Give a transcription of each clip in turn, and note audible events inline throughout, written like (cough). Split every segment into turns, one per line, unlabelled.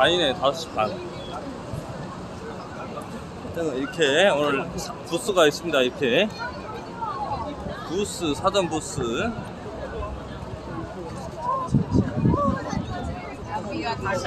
반이네 5시 반. 일단은 이렇게 오늘 부스가 있습니다 이렇게. 부스 사전 부스.
여기가 다시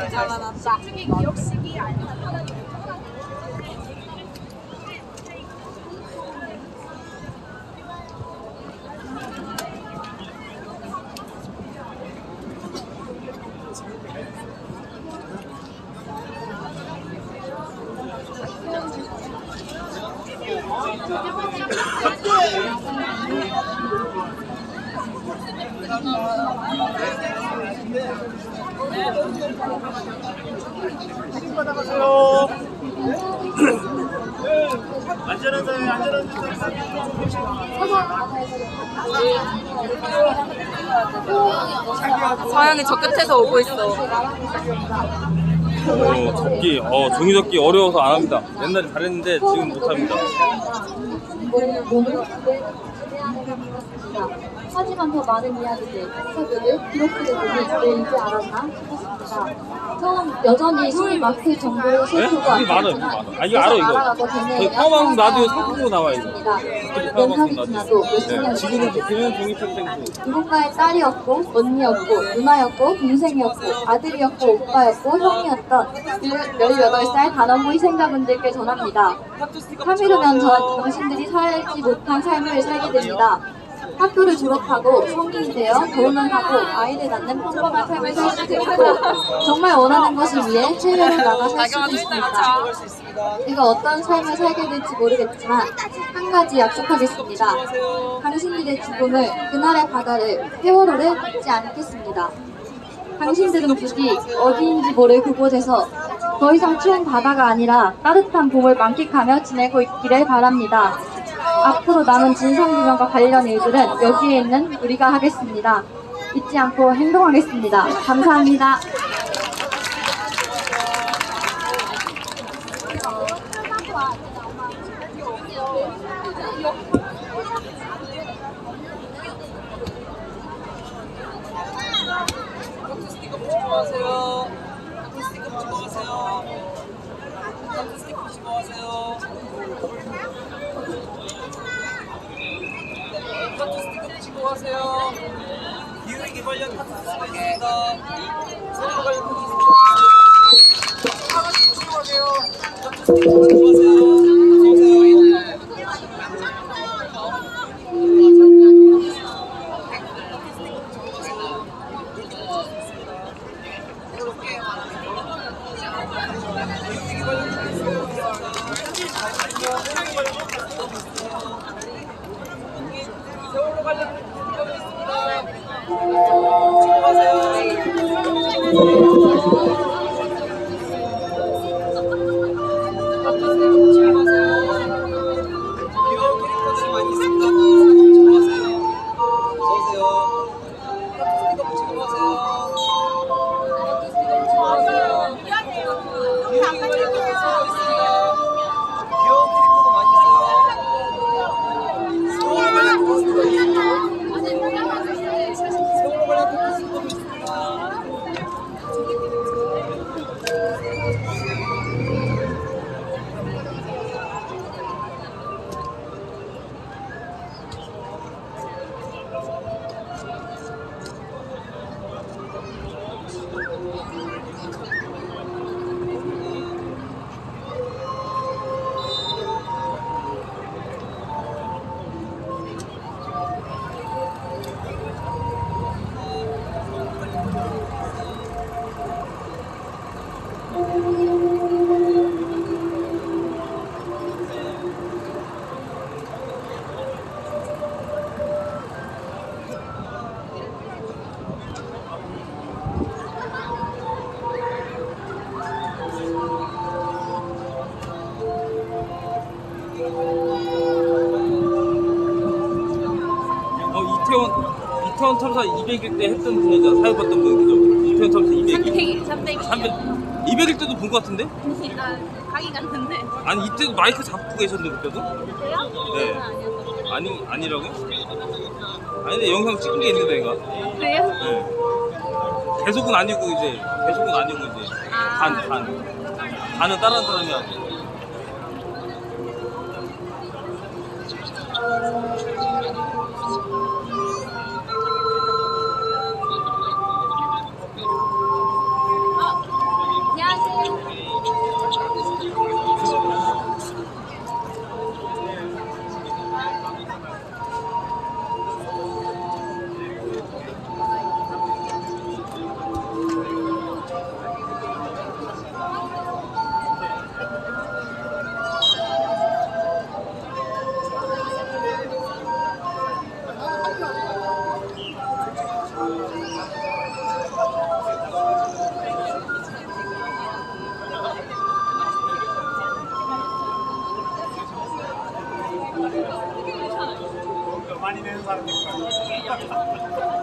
자라났다. 서영이 저 끝에서 오고 있어.
어, 접기 어 종이 접기 어려워서 안 합니다. 옛날에 잘했는데 지금 못 합니다
하지만 더 많은 이야기들, 인터뷰를 기록들을 보니 왜인지 알았나 싶었습니다. 처음 여전히 소위 마크 정보를
네?
실수가
이게 많아요 이게 많아 아 이거 알아 이거. 저희 파워방송 라디오 상품으로 나와요 이거. 파워방송 라디오. 네, 지구를 지키는 종이팩탱크
누군가의 딸이었고 언니였고 누나였고 동생이었고 아들이었고 오빠였고 형이었던 18살 단원부 희생자분들께 전합니다. 3일 후면 전 당신들이 살지 못한 삶을 살게 됩니다. 학교를 졸업하고 성인이 되어 결혼을 하고 아이를 낳는 평범한 삶을 살 수도 있고 정말 원하는 것을 위해 해외로 나가 살 수도 있습니다. 내가 어떤 삶을 살게 될지 모르겠지만 한 가지 약속하겠습니다. 당신들의 죽음을 그날의 바다를 세월호를 잊지 않겠습니다. 당신들은 부디 어디인지 모를 그곳에서 더 이상 추운 바다가 아니라 따뜻한 봄을 만끽하며 지내고 있기를 바랍니다. 앞으로 남은 진상규명과 관련 일들은 여기에 있는 우리가 하겠습니다. 잊지 않고 행동하겠습니다. 감사합니다.
스티커 붙이고 하세요. 스티커 붙이고 하세요. 스티커 붙이고 하세요. 카트 스티커 붙이고 하세요. 기후위기 관련 있습니다. 서로 관련 있습니다. 하나씩 붙이고 하세요. 카트 스티커 붙이고 하세요.
탐사 200일 때 했던 분이죠 사회 봤던 분 그죠 이태원 탐사 200일
300, 300.
300 200일 때도 본 것 같은데
나 가기 갔는데.
아니 이때 도 마이크 잡고 계셨는데 그때도
그래요?
네.
아니
아니라고요? 아니 근데 영상 찍은 게 있는데 내가
그래요?
네. 계속은 아니고 이제 계속은 아니고 이제 반 반. 반은 다른 사람이 하고. 근데 啊。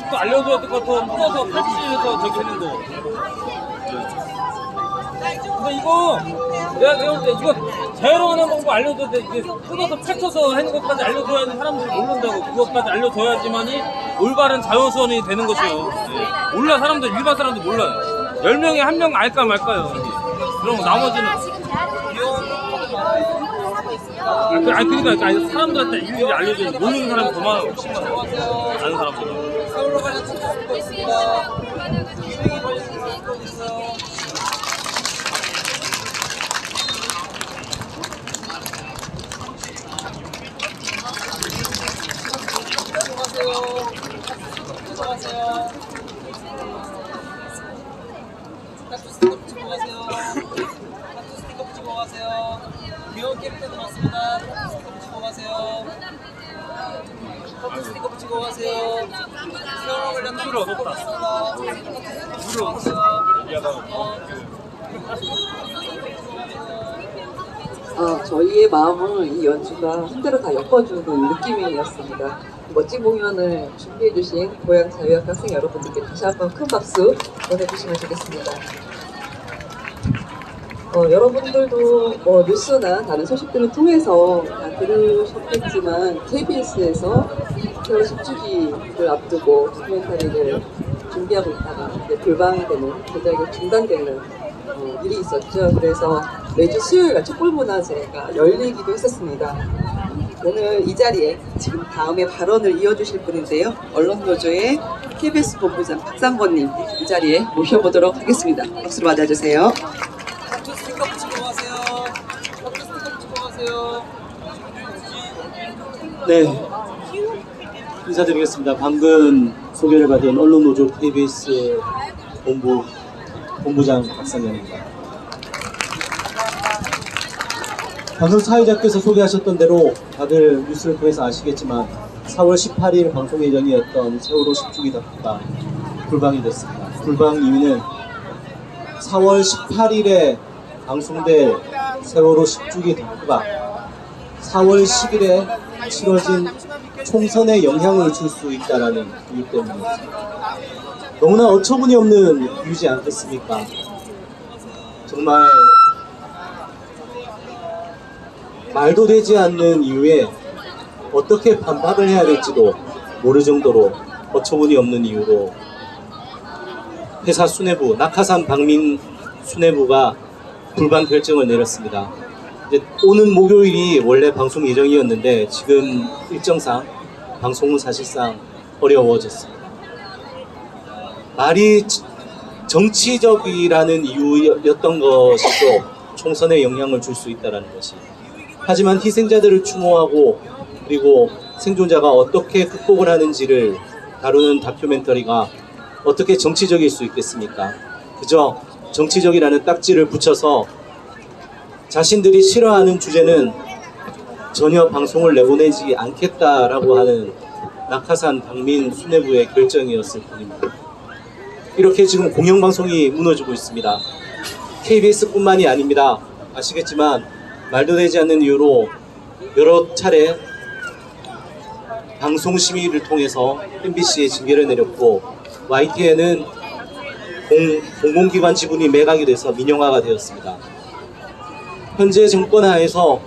방법도 알려줘야 될 것 같아. 풀어서 같이해서 저기 하는 거. 근데 이거 내가 배울 때 이거 재활용하는 방법 알려줘야 돼. 이게 뜯어서 펼쳐서 하는 것까지 알려줘야지 사람들이 모른다고. 그것까지 알려줘야지만이 올바른 자연수원이 되는 것이요. 예. 몰라 사람들 일반 사람들 몰라요. 열 명에 한 명 알까 말까요. 그럼 나머지는 아, 그, 아니 그러니까 아니, 사람들한테 일일이 알려줘야지 모르는 사람이 더 많아. 훨씬 많아. 아는 사람보다.
Thank you.
아, 저희의 마음을 이 연주가 한 대로 다 엮어주는 느낌이었습니다. 멋진 공연을 준비해주신 고향 자유학 학생 여러분들께 다시 한번 큰 박수 보내주시면 좋겠습니다. 어, 여러분들도 뭐 뉴스나 다른 소식들을 통해서 다 들으셨겠지만 KBS에서 세월 10주기를 앞두고 다큐멘터리를 준비하고 있다가 불방이 되는 제작이 중단되는 어, 일이 있었죠. 그래서 매주 수요일 촛불문화제가 열리기도 했었습니다. 오늘 이 자리에 지금 다음에 발언을 이어주실 분인데요. 언론노조의 KBS 본부장 박상권님 이 자리에 모셔보도록 하겠습니다. 박수로 맞아주세요.
네. 인사드리겠습니다. 방금 소개를 받은 언론노조 KBS 본부, 본부장 박상현입니다. 방금 사회자께서 소개하셨던 대로 다들 뉴스를 통해서 아시겠지만 4월 18일 방송 예정이었던 세월호 10주기 다큐가 불방이 됐습니다. 불방 이유는 4월 18일에 방송될 세월호 10주기 다큐가 4월 10일에 치러진 총선에 영향을 줄 수 있다라는 이유 때문이었습니다. 너무나 어처구니 없는 이유지 않겠습니까? 정말 말도 되지 않는 이유에 어떻게 반박을 해야 될지도 모를 정도로 어처구니 없는 이유로 회사 수뇌부 낙하산 방민 수뇌부가 불방 결정을 내렸습니다. 오는 목요일이 원래 방송 예정이었는데 지금 일정상 방송은 사실상 어려워졌습니다. 말이 지- 정치적이라는 이유였던 것이죠. 총선에 영향을 줄 수 있다는 것이. 하지만 희생자들을 추모하고 그리고 생존자가 어떻게 극복을 하는지를 다루는 다큐멘터리가 어떻게 정치적일 수 있겠습니까? 그저 정치적이라는 딱지를 붙여서 자신들이 싫어하는 주제는 전혀 방송을 내보내지 않겠다라고 하는 낙하산 방민 수뇌부의 결정이었을 뿐입니다. 이렇게 지금 공영방송이 무너지고 있습니다. KBS뿐만이 아닙니다. 아시겠지만 말도 되지 않는 이유로 여러 차례 방송 심의를 통해서 MBC에 징계를 내렸고 YTN은 공, 공공기관 지분이 매각이 돼서 민영화가 되었습니다. 현재 정권 하에서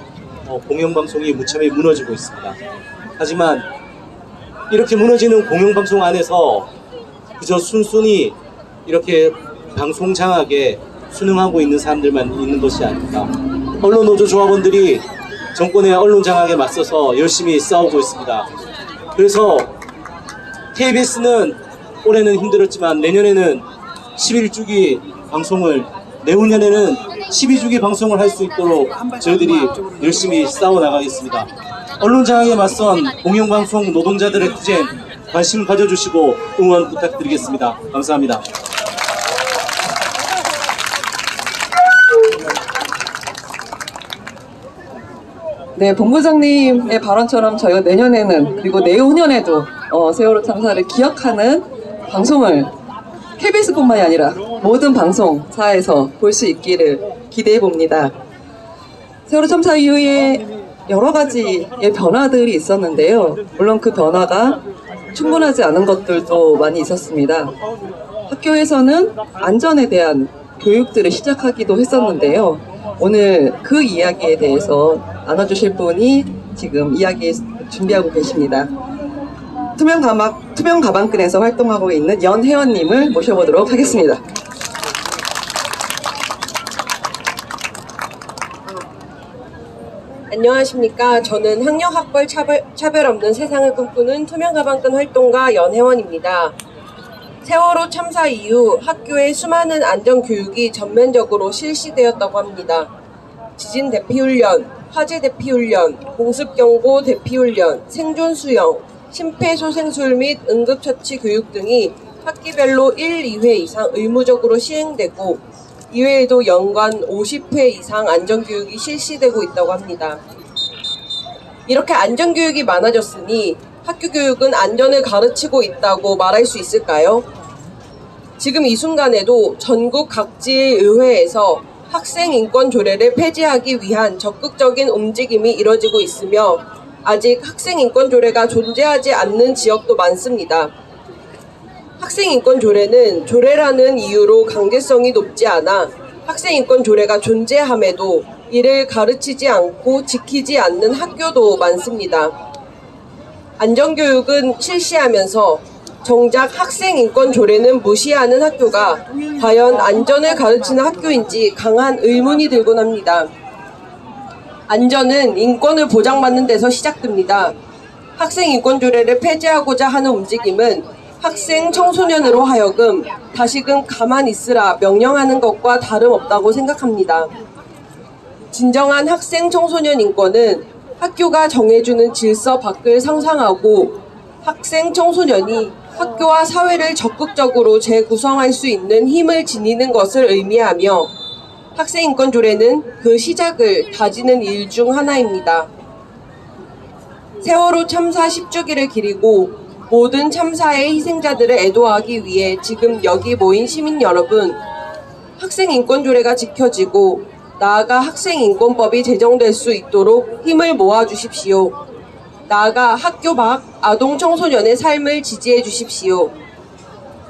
어, 공영방송이 무참히 무너지고 있습니다. 하지만 이렇게 무너지는 공영방송 안에서 그저 순순히 이렇게 방송 장악에 순응하고 있는 사람들만 있는 것이 아닙니다. 언론 노조 조합원들이 정권의 언론 장악에 맞서서 열심히 싸우고 있습니다. 그래서 KBS는 올해는 힘들었지만 내년에는 11주기 방송을 내후년에는 12주기 방송을 할 수 있도록 저희들이 열심히 싸워 나가겠습니다. 언론 장악에 맞선 공영방송 노동자들의 투쟁 관심 가져주시고 응원 부탁드리겠습니다. 감사합니다.
네, 본부장님의 발언처럼 저희가 내년에는 그리고 내후년에도 어, 세월호 참사를 기억하는 방송을 KBS뿐만이 아니라 모든 방송사에서 볼 수 있기를 기대해 봅니다. 세월호 참사 이후에 여러 가지의 변화들이 있었는데요. 물론 그 변화가 충분하지 않은 것들도 많이 있었습니다. 학교에서는 안전에 대한 교육들을 시작하기도 했었는데요. 오늘 그 이야기에 대해서 나눠주실 분이 지금 이야기 준비하고 계십니다. 투명 가방, 투명 가방끈에서 활동하고 있는 연혜원님을 모셔보도록 하겠습니다.
안녕하십니까. 저는 학력학벌 차별, 차별 없는 세상을 꿈꾸는 투명 가방끈 활동가 연혜원입니다. 세월호 참사 이후 학교에 수많은 안전교육이 전면적으로 실시되었다고 합니다. 지진 대피훈련, 화재 대피훈련, 공습경보 대피훈련, 생존 수영, 심폐소생술 및 응급처치 교육 등이 학기별로 1, 2회 이상 의무적으로 시행되고 이외에도 연간 50회 이상 안전교육이 실시되고 있다고 합니다. 이렇게 안전교육이 많아졌으니 학교 교육은 안전을 가르치고 있다고 말할 수 있을까요? 지금 이 순간에도 전국 각지의 의회에서 학생 인권 조례를 폐지하기 위한 적극적인 움직임이 이뤄지고 있으며 아직 학생 인권 조례가 존재하지 않는 지역도 많습니다. 학생 인권 조례는 조례라는 이유로 강제성이 높지 않아 학생 인권 조례가 존재함에도 이를 가르치지 않고 지키지 않는 학교도 많습니다. 안전교육은 실시하면서 정작 학생 인권 조례는 무시하는 학교가 과연 안전을 가르치는 학교인지 강한 의문이 들곤 합니다. 안전은 인권을 보장받는 데서 시작됩니다. 학생 인권 조례를 폐지하고자 하는 움직임은 학생 청소년으로 하여금 다시금 가만 있으라 명령하는 것과 다름없다고 생각합니다. 진정한 학생 청소년 인권은 학교가 정해주는 질서 밖을 상상하고 학생 청소년이 학교와 사회를 적극적으로 재구성할 수 있는 힘을 지니는 것을 의미하며 학생인권조례는 그 시작을 다지는 일 중 하나입니다. 세월호 참사 10주기를 기리고 모든 참사의 희생자들을 애도하기 위해 지금 여기 모인 시민 여러분, 학생인권조례가 지켜지고 나아가 학생인권법이 제정될 수 있도록 힘을 모아주십시오. 나아가 학교 밖 아동 청소년의 삶을 지지해 주십시오.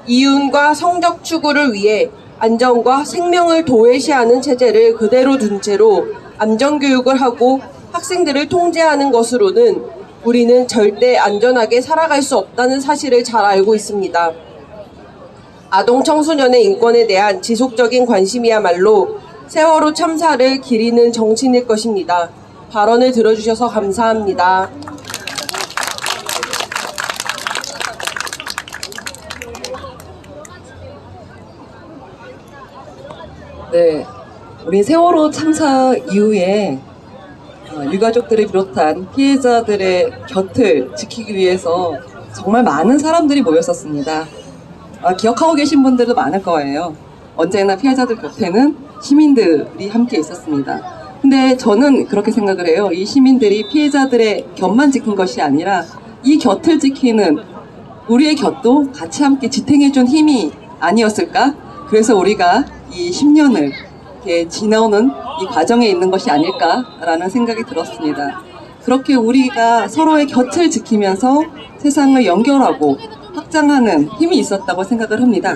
이윤과 성적 추구를 위해 안전과 생명을 도외시하는 체제를 그대로 둔 채로 안전교육을 하고 학생들을 통제하는 것으로는 우리는 절대 안전하게 살아갈 수 없다는 사실을 잘 알고 있습니다. 아동 청소년의 인권에 대한 지속적인 관심이야말로 세월호 참사를 기리는 정신일 것입니다. 발언을 들어주셔서 감사합니다.
네, 우리 세월호 참사 이후에 어, 유가족들을 비롯한 피해자들의 곁을 지키기 위해서 정말 많은 사람들이 모였었습니다. 아, 기억하고 계신 분들도 많을 거예요. 언제나 피해자들 곁에는 시민들이 함께 있었습니다. 근데 저는 그렇게 생각을 해요. 이 시민들이 피해자들의 곁만 지킨 것이 아니라 이 곁을 지키는 우리의 곁도 같이 함께 지탱해준 힘이 아니었을까? 그래서 우리가 이 10년을 이렇게 지나오는 이 과정에 있는 것이 아닐까라는 생각이 들었습니다. 그렇게 우리가 서로의 곁을 지키면서 세상을 연결하고 확장하는 힘이 있었다고 생각을 합니다.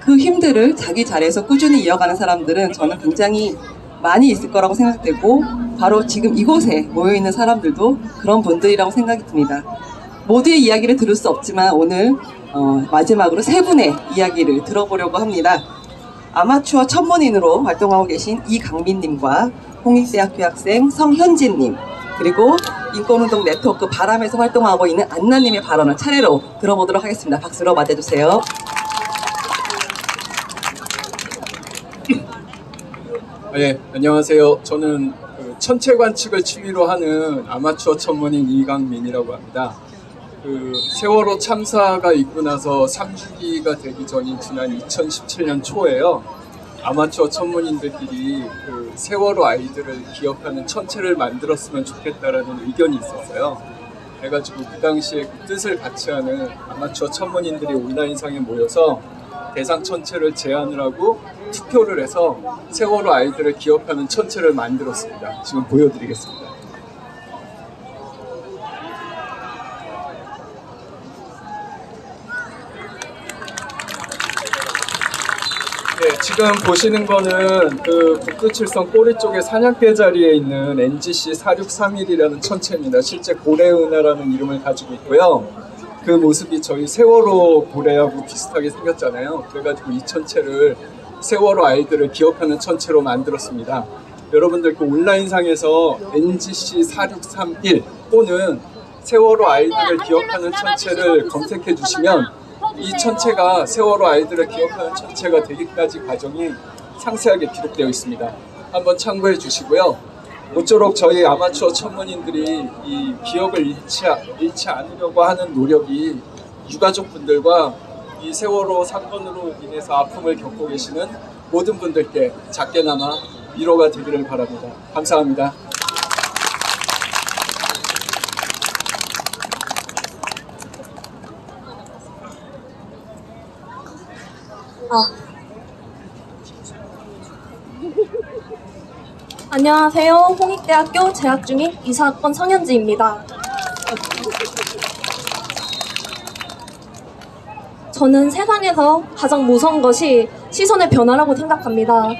그 힘들을 자기 자리에서 꾸준히 이어가는 사람들은 저는 굉장히 많이 있을 거라고 생각되고 바로 지금 이곳에 모여있는 사람들도 그런 분들이라고 생각이 듭니다. 모두의 이야기를 들을 수 없지만 오늘 어, 마지막으로 세 분의 이야기를 들어보려고 합니다. 아마추어 천문인으로 활동하고 계신 이강민님과 홍익대학교 학생 성현진님 그리고 인권운동 네트워크 바람에서 활동하고 있는 안나님의 발언을 차례로 들어보도록 하겠습니다. 박수로 맞아주세요.
네, 안녕하세요. 저는 그 천체 관측을 취미로 하는 아마추어 천문인 이강민이라고 합니다. 그 세월호 참사가 있고 나서 3주기가 되기 전인 지난 2017년 초에요. 아마추어 천문인들끼리 그 세월호 아이들을 기억하는 천체를 만들었으면 좋겠다라는 의견이 있었어요. 그래가지고 그 당시에 그 뜻을 같이 하는 아마추어 천문인들이 온라인상에 모여서 대상 천체를 제안을 하고 투표를 해서 세월호 아이들을 기억하는 천체를 만들었습니다. 지금 보여드리겠습니다. 네, 지금 보시는 거는 그 북두칠성 꼬리 쪽에 사냥개 자리에 있는 NGC 4631이라는 천체입니다. 실제 고래은하라는 이름을 가지고 있고요. 그 모습이 저희 세월호 고래하고 비슷하게 생겼잖아요. 그래가지고 이 천체를 세월호 아이들을 기억하는 천체로 만들었습니다. 여러분들 그 온라인상에서 NGC 4631 또는 세월호 아이들을 기억하는 천체를 검색해 주시면 이 천체가 세월호 아이들을 기억하는 천체가 되기까지 과정이 상세하게 기록되어 있습니다. 한번 참고해 주시고요. 모쪼록 저희 아마추어 천문인들이 이 기억을 잃지, 잃지 않으려고 하는 노력이 유가족분들과 이 세월호 사건으로 인해서 아픔을 겪고 계시는 모든 분들께 작게나마 위로가 되기를 바랍니다. 감사합니다.
안녕하세요. 홍익대학교 재학 중인 이사학번 성현지입니다. 저는 세상에서 가장 무서운 것이 시선의 변화라고 생각합니다.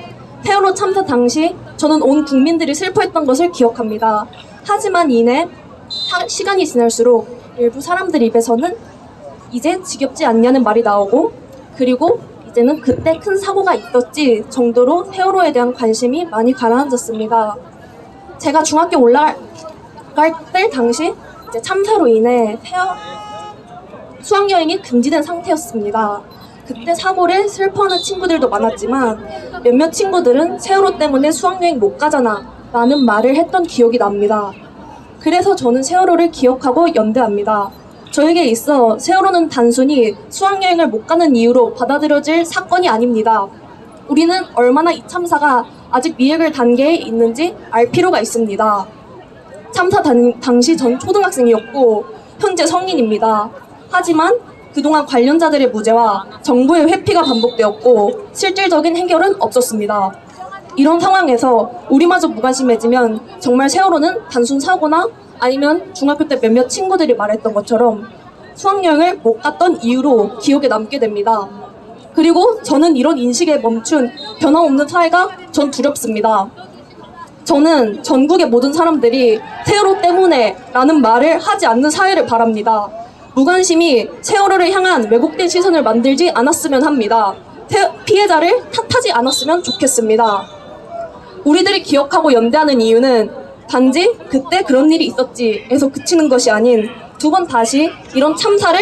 세월호 참사 당시 저는 온 국민들이 슬퍼했던 것을 기억합니다. 하지만 이내 사- 시간이 지날수록 일부 사람들 입에서는 이제 지겹지 않냐는 말이 나오고 그리고 이제는 그때 큰 사고가 있었지 정도로 세월호에 대한 관심이 많이 가라앉았습니다. 제가 중학교 올라갈 때 당시 참사로 인해 세월 수학여행이 금지된 상태였습니다. 그때 사고를 슬퍼하는 친구들도 많았지만 몇몇 친구들은 세월호 때문에 수학여행 못 가잖아 라는 말을 했던 기억이 납니다. 그래서 저는 세월호를 기억하고 연대합니다. 저에게 있어 세월호는 단순히 수학여행을 못 가는 이유로 받아들여질 사건이 아닙니다. 우리는 얼마나 이 참사가 아직 미해갈 단계에 있는지 알 필요가 있습니다. 참사 단- 당시 전 초등학생이었고 현재 성인입니다. 하지만 그동안 관련자들의 무죄와 정부의 회피가 반복되었고 실질적인 해결은 없었습니다. 이런 상황에서 우리마저 무관심해지면 정말 세월호는 단순 사고나 아니면 중학교 때 몇몇 친구들이 말했던 것처럼 수학여행을 못 갔던 이유로 기억에 남게 됩니다. 그리고 저는 이런 인식에 멈춘 변함없는 사회가 전 두렵습니다. 저는 전국의 모든 사람들이 세월호 때문에 라는 말을 하지 않는 사회를 바랍니다. 무관심이 세월호를 향한 왜곡된 시선을 만들지 않았으면 합니다. 세- 피해자를 탓하지 않았으면 좋겠습니다. 우리들이 기억하고 연대하는 이유는 단지 그때 그런 일이 있었지에서 그치는 것이 아닌 두 번 다시 이런 참사를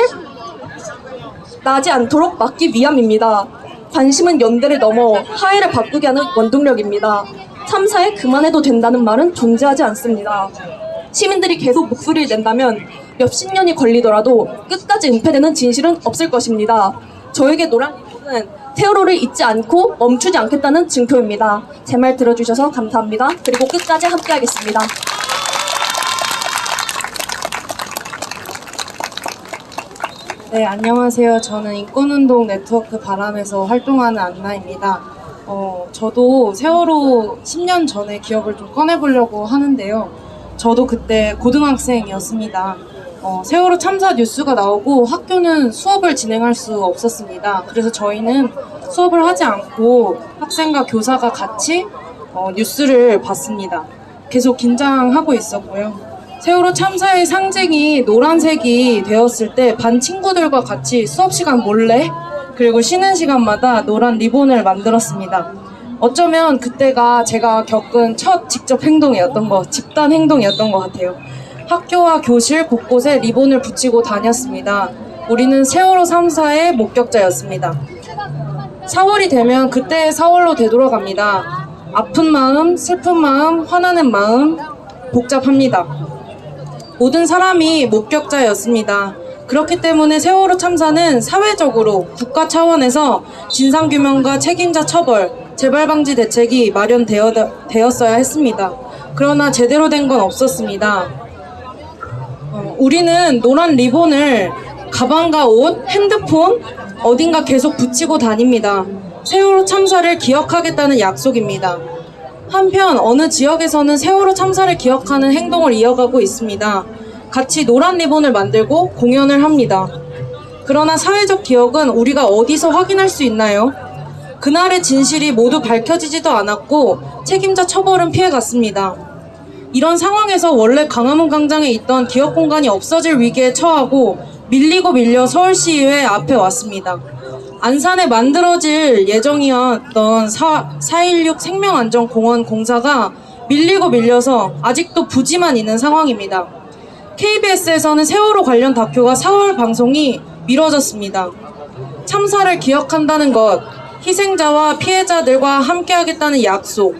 나지 않도록 막기 위함입니다. 관심은 연대를 넘어 하해를 바꾸게 하는 원동력입니다. 참사에 그만해도 된다는 말은 존재하지 않습니다. 시민들이 계속 목소리를 낸다면 몇십 년이 걸리더라도 끝까지 은폐되는 진실은 없을 것입니다. 저에게 노란 리본은 세월호를 잊지 않고 멈추지 않겠다는 증표입니다. 제 말 들어주셔서 감사합니다. 그리고 끝까지 함께하겠습니다.
네, 안녕하세요. 저는 인권운동 네트워크 바람에서 활동하는 안나입니다. 어, 저도 세월호 10년 전의 기억을 좀 꺼내보려고 하는데요. 저도 그때 고등학생이었습니다. 어, 세월호 참사 뉴스가 나오고 학교는 수업을 진행할 수 없었습니다. 그래서 저희는 수업을 하지 않고 학생과 교사가 같이 어, 뉴스를 봤습니다. 계속 긴장하고 있었고요. 세월호 참사의 상징이 노란색이 되었을 때 반 친구들과 같이 수업 시간 몰래 그리고 쉬는 시간마다 노란 리본을 만들었습니다. 어쩌면 그때가 제가 겪은 첫 직접 행동이었던 거, 집단 행동이었던 것 같아요. 학교와 교실 곳곳에 리본을 붙이고 다녔습니다. 우리는 세월호 3사의 목격자였습니다. 4월이 되면 그때의 4월로 되돌아갑니다. 아픈 마음, 슬픈 마음, 화나는 마음, 복잡합니다. 모든 사람이 목격자였습니다. 그렇기 때문에 세월호 참사는 사회적으로 국가 차원에서 진상규명과 책임자 처벌, 재발 방지 대책이 마련되었어야 했습니다. 그러나 제대로 된 건 없었습니다. 어, 우리는 노란 리본을 가방과 옷, 핸드폰, 어딘가 계속 붙이고 다닙니다. 세월호 참사를 기억하겠다는 약속입니다. 한편 어느 지역에서는 세월호 참사를 기억하는 행동을 이어가고 있습니다. 같이 노란 리본을 만들고 공연을 합니다. 그러나 사회적 기억은 우리가 어디서 확인할 수 있나요? 그날의 진실이 모두 밝혀지지도 않았고 책임자 처벌은 피해갔습니다. 이런 상황에서 원래 강화문 광장에 있던 기억 공간이 없어질 위기에 처하고 밀리고 밀려 서울시의회 앞에 왔습니다. 안산에 만들어질 예정이었던 4, 416 생명안전공원 공사가 밀리고 밀려서 아직도 부지만 있는 상황입니다. KBS에서는 세월호 관련 다큐가 4월 방송이 미뤄졌습니다. 참사를 기억한다는 것, 희생자와 피해자들과 함께하겠다는 약속,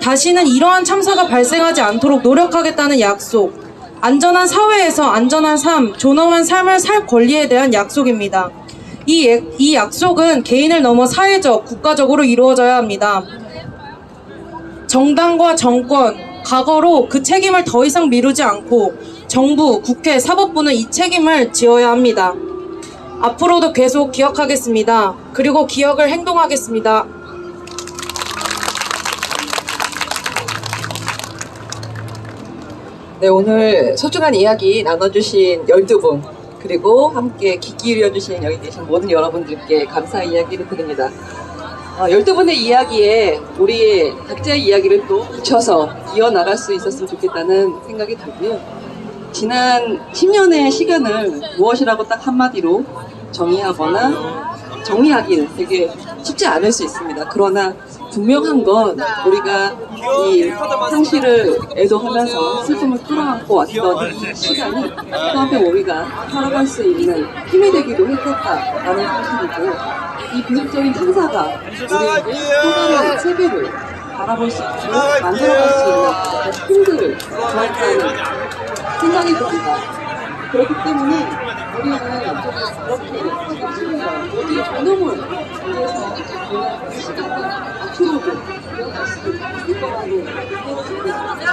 다시는 이러한 참사가 발생하지 않도록 노력하겠다는 약속, 안전한 사회에서 안전한 삶, 존엄한 삶을 살 권리에 대한 약속입니다. 이, 예- 이 약속은 개인을 넘어 사회적, 국가적으로 이루어져야 합니다. 정당과 정권, 과거로 그 책임을 더 이상 미루지 않고 정부, 국회, 사법부는 이 책임을 지어야 합니다. 앞으로도 계속 기억하겠습니다. 그리고 기억을 행동하겠습니다.
네, 오늘 소중한 이야기 나눠주신 12분, 그리고 함께 귀 기울여주신 여기 계신 모든 여러분들께 감사 이야기를 드립니다. 어, 12분의 이야기에 우리 각자의 이야기를 또 붙여서 이어나갈 수 있었으면 좋겠다는 생각이 들고요. 지난 10년의 시간을 무엇이라고 딱 한마디로 정의하거나 정의하기는 되게 쉽지 않을 수 있습니다. 그러나 분명한 건 우리가 이 상실을 애도하면서 슬픔을 끌어안고 왔던 이 시간이 그다음에 우리가 살아갈 수 있는 힘이 되기도 했겠다라는 사실이고 이 비극적인 행사가 우리에게 또 다른 세계를 바라볼 수 있도록 만들어갈 수 있는 힘들을 주었다는 생각이 듭니다. 그렇기 때문에 우리는 이렇게 당신과 우리의 존엄을 위해서 우리가 이 시간을 앞으로도 이어갈 수 있을 거라고 생각합니다.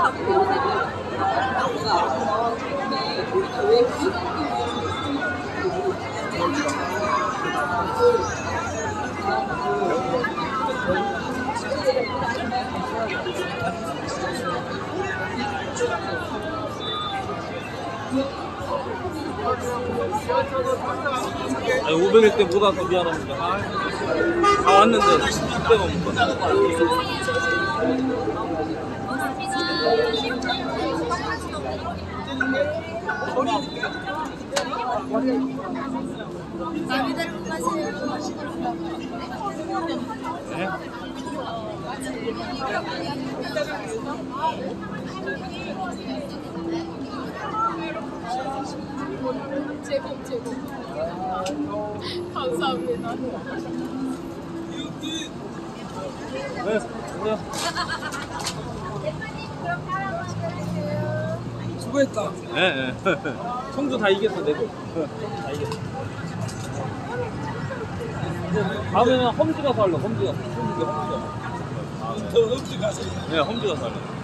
우리 교회
아니 500일 때 못 와서 미안합니다. 다 왔는데 그때가 못 봤어.
제법 제법. (laughs) 감사합니다.
네.
수고했다.
네, 네. (laughs) 청주 다 이겼어, 내고. 청주 다 이겼어. 다음에는 험지 가서 할래, 험지 가서. 험지 가서. 험지 가서. 네, 험지 가서 할래.